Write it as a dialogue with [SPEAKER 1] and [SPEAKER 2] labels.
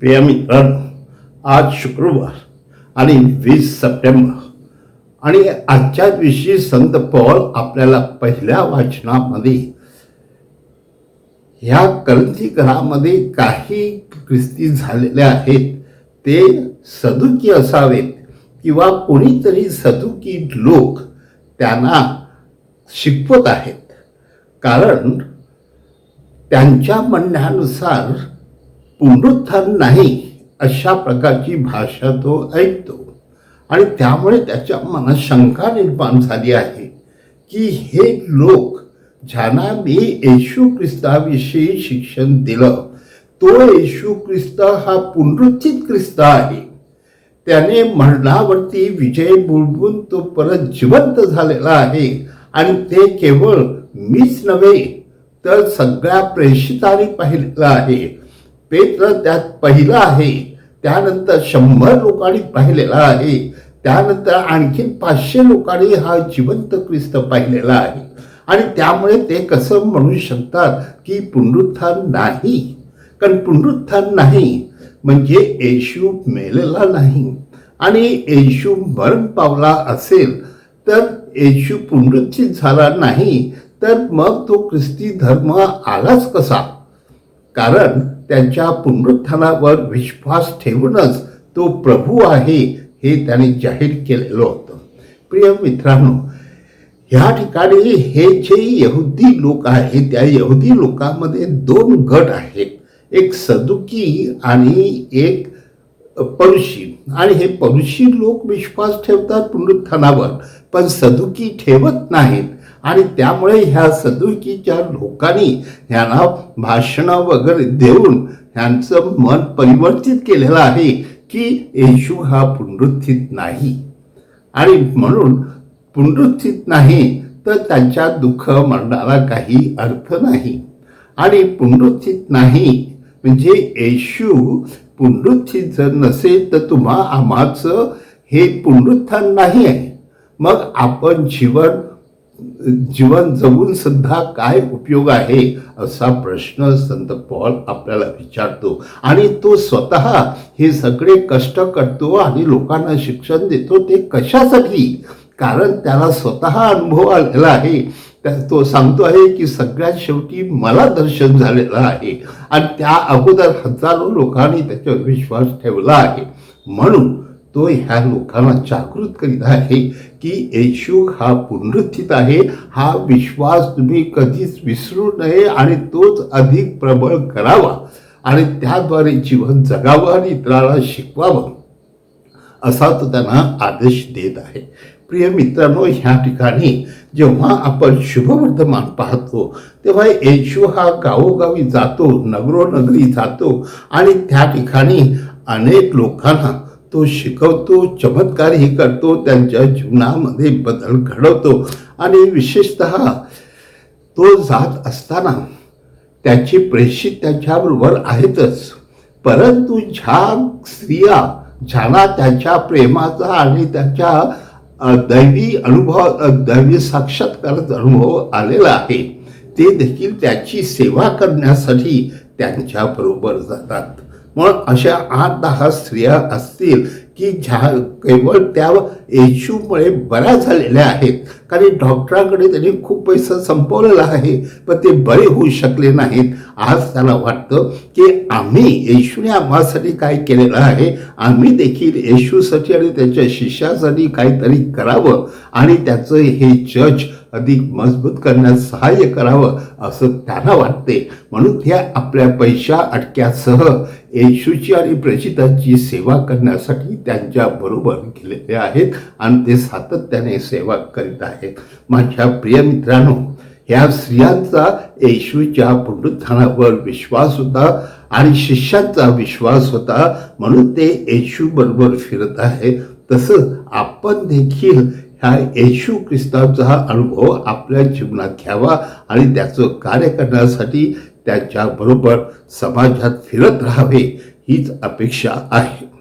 [SPEAKER 1] प्रिय मित्रांनो आज शुक्रवार आणि वीस सप्टेंबर. आणि आजच्या दिवशी संत पॉल आपल्याला पहिल्या वाचनामध्ये ह्या करंथी घरामध्ये काही ख्रिस्ती झालेले आहेत ते सदुकी असावेत किंवा कोणीतरी सदुकी लोक त्यांना शिकवत आहेत. कारण त्यांच्या म्हणण्यानुसार पुनरुत्थान नाही अशा प्रकारची भाषा तो ऐकतो. आणि त्यामुळे त्याच्या मनात शंका निर्माण झाली आहे की हे लोक ज्यांना मी येशू ख्रिस्ताविषयी शिक्षण दिलं तो येशू ख्रिस्त हा पुनरुत्थित ख्रिस्त आहे. त्याने मरणावरती विजय बुडवून तो परत जिवंत झालेला आहे आणि ते केवळ मीच नव्हे तर सगळ्या प्रेषितांनी पाहिलेलं आहे. पेत्र त्यात पहिला आहे. त्यानंतर शंभर लोकांनी पाहिलेला आहे. त्यानंतर आणखीन पाचशे लोकांनी हा जिवंत ख्रिस्त पाहिलेला आहे. आणि त्यामुळे ते कसं म्हणू शकतात की पुनरुत्थान नाही? कारण पुनरुत्थान नाही म्हणजे येशू मेलेला नाही. आणि येशू मरण पावला असेल तर येशू पुनरुत्थित झाला नाही तर मग तो ख्रिस्ती धर्म आलाच कसा? कारण त्यांच्या पुनरुत्थानावर विश्वास ठेवूनच तो प्रभू आहे हे त्याने जाहीर केलेलं होतं. प्रिय मित्रांनो ह्या ठिकाणी हे जे यहुदी लोक आहेत त्या यहुदी लोकांमध्ये दोन गट आहेत. एक सदुकी आणि एक परुषी आणि हे परुषी लोक विश्वास ठेवतात पुनरुत्थानावर पण सदुकी ठेवत नाहीत. आणि त्यामुळे ह्या सदुकीच्या लोकांनी ह्यांना भाषणं वगैरे देऊन ह्यांचं मन परिवर्तित केलेलं आहे की येशू हा पुनरुत्थित नाही. आणि म्हणून पुनरुत्थित नाही तर त्यांच्या दुःख म्हणणारा काही अर्थ नाही. आणि पुनरुत्थित नाही म्हणजे येशू पुनरुत्थित जर नसेल तर तुम्हा आम्हाचं हे पुनरुत्थान नाही आहे. मग आपण जीवन जीवन जगून सुद्धा काय उपयोग आहे असा प्रश्न संत पॉल आपल्याला विचारतो. आणि तो स्वतः हे सगळे कष्ट करतो आणि लोकांना शिक्षण देतो ते कशासाठी? कारण त्याला स्वतः अनुभव आलेला आहे. त्या- तो सांगतो आहे की सगळ्यात शेवटी मला दर्शन झालेलं आहे. आणि त्या अगोदर हजारो लोकांनी त्याच्यावर विश्वास ठेवला आहे. म्हणून तो ह्या लोकांना जागृत करीत आहे की येशू हा पुनरुत्थित आहे हा विश्वास तुम्ही कधीच विसरू नये आणि तोच अधिक प्रबळ करावा आणि त्याद्वारे जीवन जगावं आणि इतराला शिकवावं असा तो त्यांना आदेश देत आहे. प्रिय मित्रांनो ह्या ठिकाणी जेव्हा आपण शुभवर्धमान पाहतो तेव्हा येशू हा गावोगावी जातो नगरोनगरी जातो आणि त्या ठिकाणी अनेक लोकांना तो शिकवतो चमत्कारही करतो त्यांच्या जीवनामध्ये बदल घडवतो. आणि विशेषत तो जात असताना त्याची प्रेषित त्याच्याबरोबर आहेतच. परंतु ज्या स्त्रिया ज्यांना त्याच्या प्रेमाचा आणि त्याच्या दैवी अनुभव दैवी साक्षात्काराचा अनुभव आलेला आहे ते देखील त्याची सेवा करण्यासाठी त्यांच्याबरोबर जातात. मग अशा आठ दहा स्त्रिया असतील की ज्या केवळ त्या येशूमुळे बऱ्या झालेल्या आहेत. कारण डॉक्टरांकडे त्यांनी खूप पैसा संपवलेला आहे. पण ते बरे होऊ शकले नाहीत. आज त्याला वाटतं की आम्ही येशूने आम्हासाठी काय केलेलं आहे. आम्ही देखील येशूसाठी आणि त्याच्या शिष्यासाठी काहीतरी करावं. आणि त्याचं हे जज अधिक मजबूत करण्यास सहाय्य करावं असं त्यांना वाटते. म्हणून ते आपल्या पैशा अटक्यासह येशूची आणि प्रचिताची सेवा करण्यासाठी त्यांच्या बरोबर गेलेले आहेत. आणि ते सातत्याने सेवा करीत आहेत. माझ्या प्रिय मित्रांनो ह्या स्त्रियांचा येशूच्या पुनरुत्थानावर विश्वास होता आणि शिष्यांचा विश्वास होता. म्हणून ते येशू बरोबर फिरत आहे. तसं आपण देखील ह्या येशू ख्रिस्ताचा अनुभव आपल्या जीवनात घ्यावा आणि त्याचं कार्य करण्यासाठी त्याच्याबरोबर समाजात फिरत राहावे हीच अपेक्षा आहे.